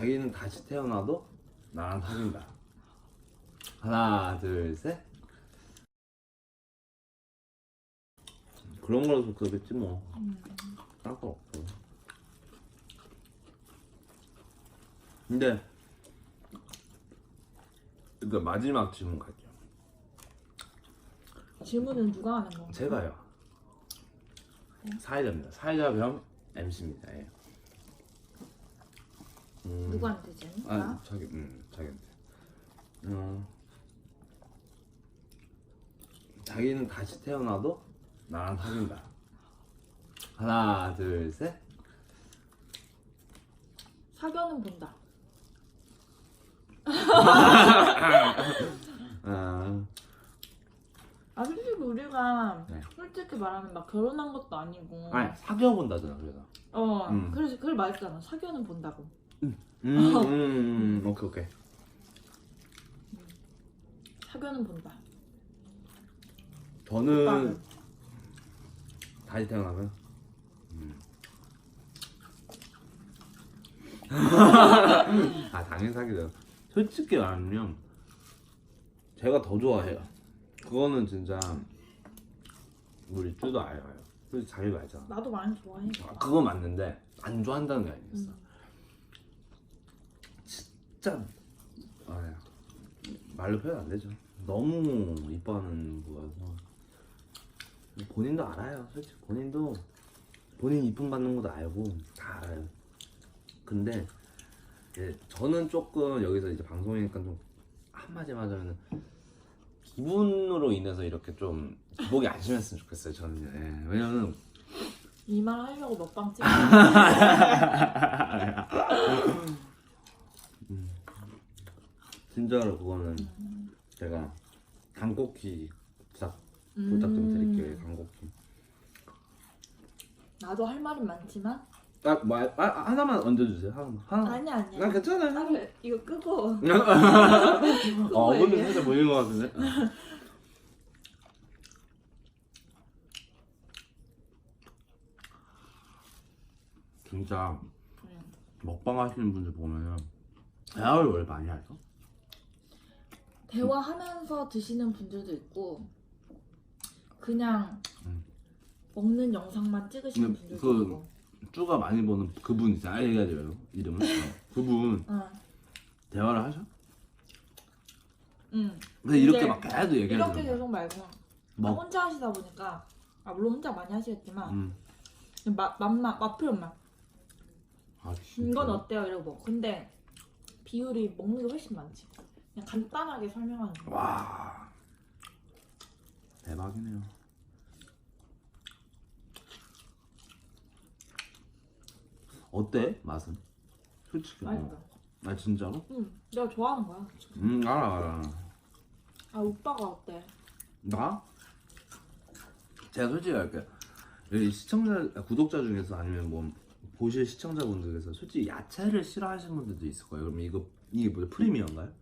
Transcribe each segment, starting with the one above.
자기는 다시 태어나도 나랑 사귄다. 하나, 둘, 셋. 그런 거라서 그러겠지 뭐. 상관없어. 근데 그러니까 마지막 질문 갈게요. 질문은 누가 하는 건가요? 제가요. 사회자입니다. 사회자 겸 MC입니다. 예. 음, 누구한테 질문? 아, 나? 자기, 음, 자기한테. 어, 자기는 다시 태어나도 나랑 사귄다. 하나, 둘, 셋. 사견은 본다. 아, 아 솔직히 우리가 네. 솔직히 말하면 막 결혼한 것도 아니고 아니 사귀어 본다잖아, 그래서. 어 음. 그래서 그걸 말했잖아 사견은 본다고 음, 음, 음, 오케이, 오케이. 사견은 본다. 저는 오빠는? 다시 태어나면? 음. 아 당연히 사귀죠. 솔직히 말하면 제가 더 좋아해요. 그거는 진짜 우리 쭈도 알아요. 솔직히 자기도 알잖아. 나도 많이 좋아해. 아, 그거 맞는데 안 좋아한다는 게 아니겠어. 음. 진짜 아, 말로 표현 안 되죠. 너무 이뻐하는 거여서. 본인도 알아요 솔직히. 본인도 본인 이쁨 받는 것도 알고 다 알아요. 근데 이제 저는 조금 여기서 이제 방송이니까 좀 한마디만 하자면 기분으로 인해서 이렇게 좀 기복이 안 심했으면 좋겠어요 저는. 예. 왜냐면 이 말 하려고 먹방 찍어 진짜로 그거는 제가 간곡히 부탁 부탁 좀 드릴게요 간곡히. 나도 할 말은 많지만? 아, 말, 아 하나만 얹어주세요. 하나만. 하나 아니야 아니야. 난 괜찮아요. 아, 그래. 이거 끄고. 어, 어머니 얘기해. 살짝 보이는 것 같은데? 진짜 응. 먹방 하시는 분들 보면은 대화를 원래 많이 하죠? 대화하면서 드시는 분들도 있고 그냥 음. 먹는 영상만 찍으시는 근데 분들도 그- 있고 쭈가 많이 보는 그분 있잖아 아 얘기하지 말고 이름은 어, 그분 응. 대화를 하셔? 응. 근데 이렇게 근데 막 계속 얘기하지 이렇게 계속 말고 뭐 혼자 하시다 보니까 아 물론 혼자 많이 하시겠지만 음. 맛 맛만 맛 표현만 아, 진짜. 이건 어때요 이러고 먹어. 근데 비율이 먹는 게 훨씬 많지 그냥 간단하게 설명하는 거와 대박이네요. 어때 맛은? 솔직히. 맛있어 어. 아 진짜로? 응 내가 좋아하는 거야 음 알아 알아. 아 오빠가 어때? 나? 제가 솔직히 할게. 여기 시청자 아, 구독자 중에서 아니면 뭐 보실 시청자분들에서 솔직히 야채를 싫어하시는 분들도 있을 거예요. 그럼 이거 이게 뭐죠? 프리미엄인가요?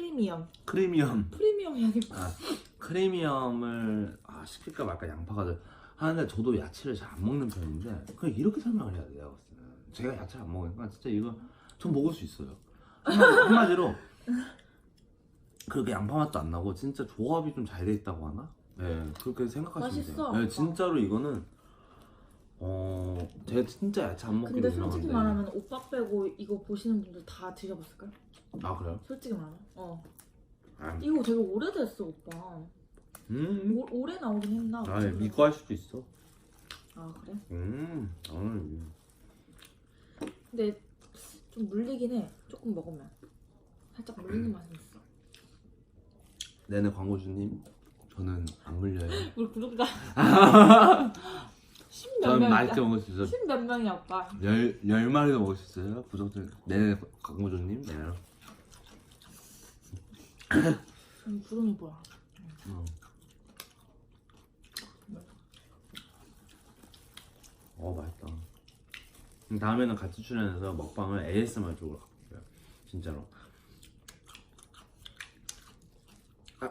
크리미엄 프리미엄. 프리미엄이 아니고 아, 크리미엄을 아, 시킬까 말까 양파가 들- 하는데 저도 야채를 잘 안 먹는 편인데 그냥 이렇게 설명을 해야 돼요. 제가 야채를 안 먹으니까 진짜 이거 전 먹을 수 있어요. 한마디- 한마디로 그렇게 양파 맛도 안 나고 진짜 조합이 좀 잘 돼 있다고 하나? 네 그렇게 생각하시면 맛있어. 돼요. 네, 진짜로 이거는 어 제가 진짜 야채 안 먹기로 근데 솔직히 유명한데. 말하면 오빠 빼고 이거 보시는 분들 다 드셔봤을걸? 아 그래요? 솔직히 말하면. 어. 아, 이거 되게 오래됐어 오빠. 음, 오, 오래 나오긴 했나? 아 믿고 할 수도 있어. 아 그래? 음, 아, 근데 좀 물리긴 해. 조금 먹으면. 살짝 물리는 맛이 있어. 네네 광고주님. 저는 안 물려요. 우리 구독자 십몇 저는 맛있게 먹을 수 있어요. 십몇 명이야 오빠 열, 열 마리도 먹을 수 있어요. 구독자 네네 광고주님. 네. 음, 구름이 뭐야 어. 어 맛있다. 그럼 다음에는 같이 출연해서 먹방을 ASMR 쪽으로 가볼게요. 진짜로. 아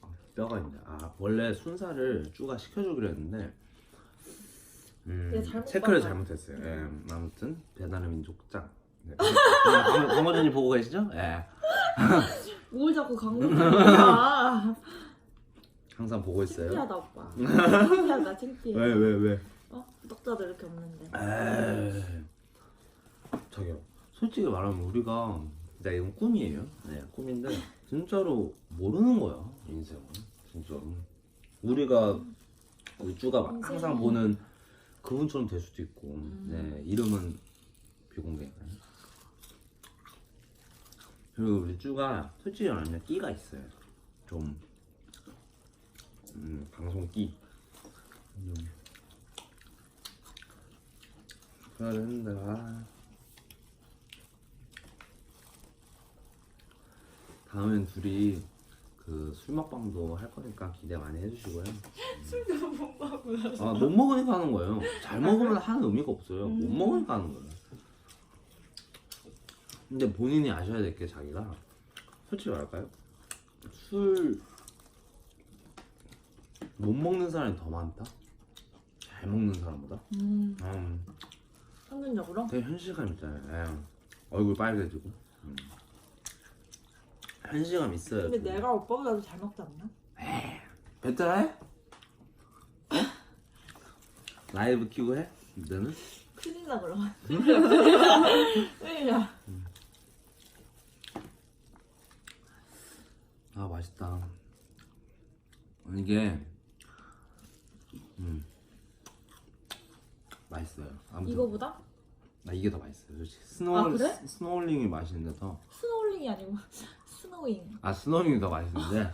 어, 뼈가 있네. 아 원래 순살을 쭈가 시켜주기로 했는데 음, 잘못 체크를 봤나? 잘못했어요. 예, 아무튼 배달의 민족장 네. 광- 광고주님 보고 계시죠? 예. 뭘 자꾸 강조하냐? 항상 보고 있어요. 창피하다 오빠. 창피하다 창피해. 왜 왜 왜? 어? 구독자도 이렇게 없는데. 에이. 저기요. 솔직히 말하면 우리가 네, 이건 꿈이에요. 네, 꿈인데 진짜로 모르는 거야 인생은 진짜. 우리가 막 항상 보는 그분처럼 될 수도 있고, 음. 네 이름은 비공개. 그리고 우리 쭈가 솔직히 말하면 끼가 있어요. 좀 음, 방송 끼. 음. 그래야 되는데 아. 다음엔 둘이 그 술 먹방도 할 거니까 기대 많이 해주시고요. 술도 못 먹고 아못 먹으니까 하는 거예요. 잘 먹으면 하는 의미가 없어요. 못 음. 먹으니까 하는 거예요. 근데 본인이 아셔야 될 게 자기가 솔직히 말할까요? 술 못 먹는 사람이 더 많다. 잘 먹는 사람보다. 음, 음. 평균적으로? 되게 현실감 있잖아요. 예. 얼굴 빨개지고. 음. 현실감 있어요. 근데 좀. 내가 오빠보다도 잘 먹지 않나? 베트나 해? 어? 라이브 키고 해? 너는? 큰일 나 그러면. 큰일 나. 아 맛있다. 이게 음 맛있어요. 아무튼 이거보다? 나 이게 더 맛있어요. 솔직히 스노우 아, 그래? 스- 스노울링이 맛있는데 더. 스노울링이 아니고 스노잉. 아 스노울링이 더 맛있는데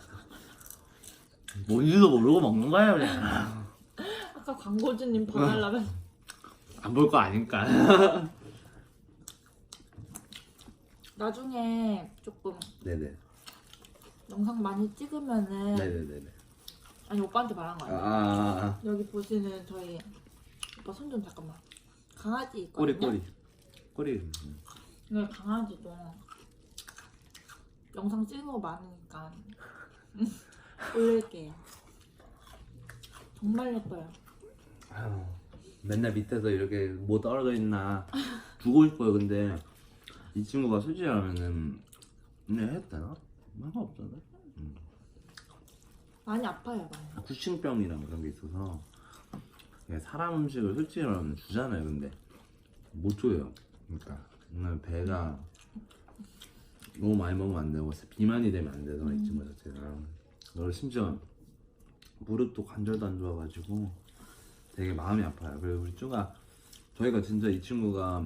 뭔지도 모르고 먹는 거야 그냥. 아까 광고주님 봐달라면 안 볼 거 아니까. 나중에 조금 네네. 영상 많이 찍으면은 네네네네. 아니 오빠한테 말한 아, 거야. 아, 아. 여기 보시는 저희 오빠 손 좀 잠깐만. 강아지 꼬리 있거든요. 꼬리 꼬리. 음. 네 강아지도 영상 찍은 거 많으니까 올릴게요. 정말 예뻐요. 아유, 맨날 밑에서 이렇게 뭐 떨어져 있나 주고 싶어요. 근데 이 친구가 솔직히 말하면은 그냥 해도 되나? 상관없잖아. 음. 많이 아파요 많이. 구신병이랑 그런 게 있어서 사람 음식을 솔직히 말하면 주잖아요. 근데 못 줘요. 그러니까 오늘 배가 너무 많이 먹으면 안 되고 비만이 되면 안 돼서 이 친구 자체가 그리고 심지어 무릎도 관절도 안 좋아가지고 되게 마음이 아파요. 그리고 우리 쭈가 저희가 진짜 이 친구가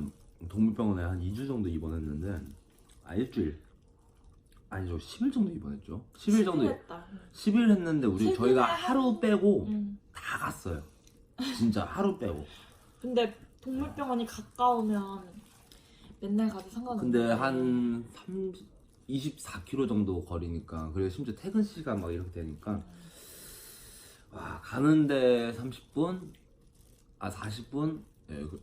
동물병원에 한 2주 정도 입원했는데 아 일주일 아니죠 10일 정도 입원했죠. 10일 정도 했다. 10일 했는데 우리 저희가 날 하루 빼고 음. 다 갔어요. 진짜 하루 빼고. 근데 동물병원이 가까우면 맨날 가도 상관없는데. 근데 한 30, 24km 정도 거리니까 그리고 심지어 퇴근 시간 막 이렇게 되니까 와 가는데 30분 아 40분 예, 그-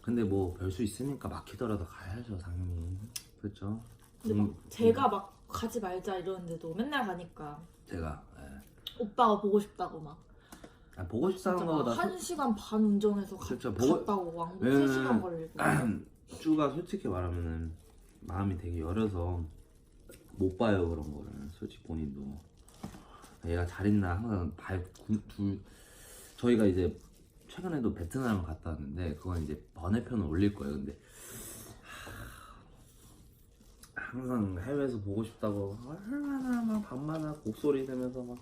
근데 뭐 별 수 있으니까 막히더라도 가야죠 당연히 그렇죠. 근데 음, 막 제가 막 가지 말자 이러는데도 맨날 가니까 제가 예. 오빠가 보고 싶다고 막 아, 보고 싶다는 진짜 거보다 한 시간 반 운전해서 가, 그쵸, 보고- 갔다 왕복 왜냐면- 3시간 걸리고. 쭈가 솔직히 말하면은 마음이 되게 여려서 못 봐요 그런 거를 솔직히 본인도. 얘가 잘 있나 항상 발둘. 저희가 이제 최근에도 베트남 갔다 왔는데 그건 이제 번외편을 올릴 거예요. 근데 하, 항상 해외에서 보고 싶다고 얼마나 막 밤마다 곡소리 내면서 막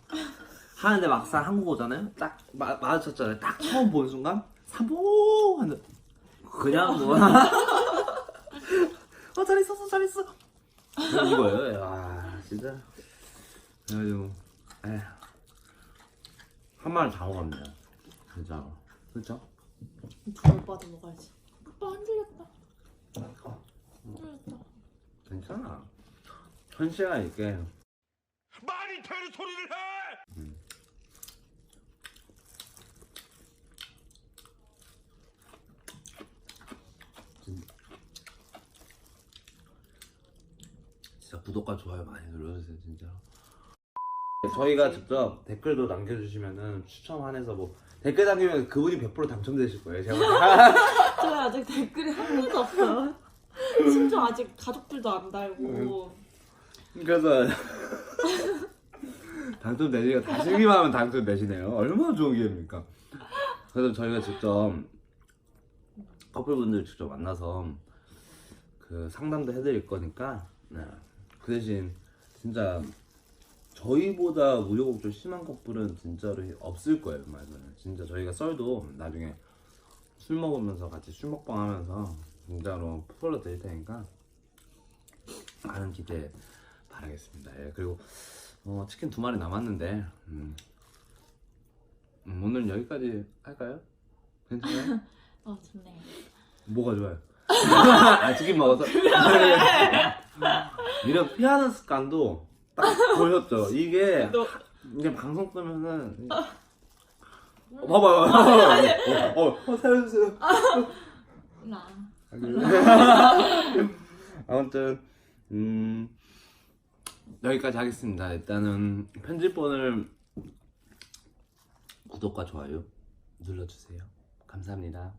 하는데 막상 한국 오잖아요 딱 마, 마주쳤잖아요 딱 처음 보는 순간 사보 하는 그냥 뭐 어, 잘 있었어, 잘 있어. 그런 거예요. 와, 진짜. 그래가지고, 에휴. 한 마리 잡아갑니다. 진짜로. 그쵸? 두 오빠도 먹어야지 오빠 흔들렸다 흔들렸다 괜찮아. 현실감 있게. 말이 되는 소리를 해! 진짜 구독과 좋아요 많이 눌러주세요, 진짜. 저희가 직접 댓글도 남겨주시면은 추첨 한해서 뭐 댓글 남기면 그분이 100% 당첨되실 거예요. 제가 저희 아직 댓글이 한 번도 없어요 심지어 아직 가족들도 안 달고 그래서 당첨되시니까 다시기만 하면 당첨되시네요. 얼마나 좋은 기회입니까? 그래서 저희가 직접 커플분들 직접 만나서 그 상담도 해드릴 거니까 네. 그 대신 진짜 저희보다 우여곡절 심한 커플은 진짜로 없을 거예요 말면 진짜 저희가 썰도 나중에 술 먹으면서 같이 술 먹방 하면서 진짜로 풀어 드릴 테니까 많은 기대 바라겠습니다. 예, 그리고 어, 치킨 두 마리 남았는데 음, 음, 오늘 여기까지 할까요? 괜찮아요? 어 좋네요 뭐가 좋아요? 아 치킨 먹어서 이런 피하는 습관도 딱 보였죠. 이게 너 이게 방송 뜨면은 어, 봐봐요. 어, 어, 어, 살려주세요. 나 아무튼 음 여기까지 하겠습니다. 일단은 편집본을 구독과 좋아요 눌러주세요. 감사합니다.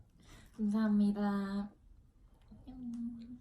감사합니다. 嗯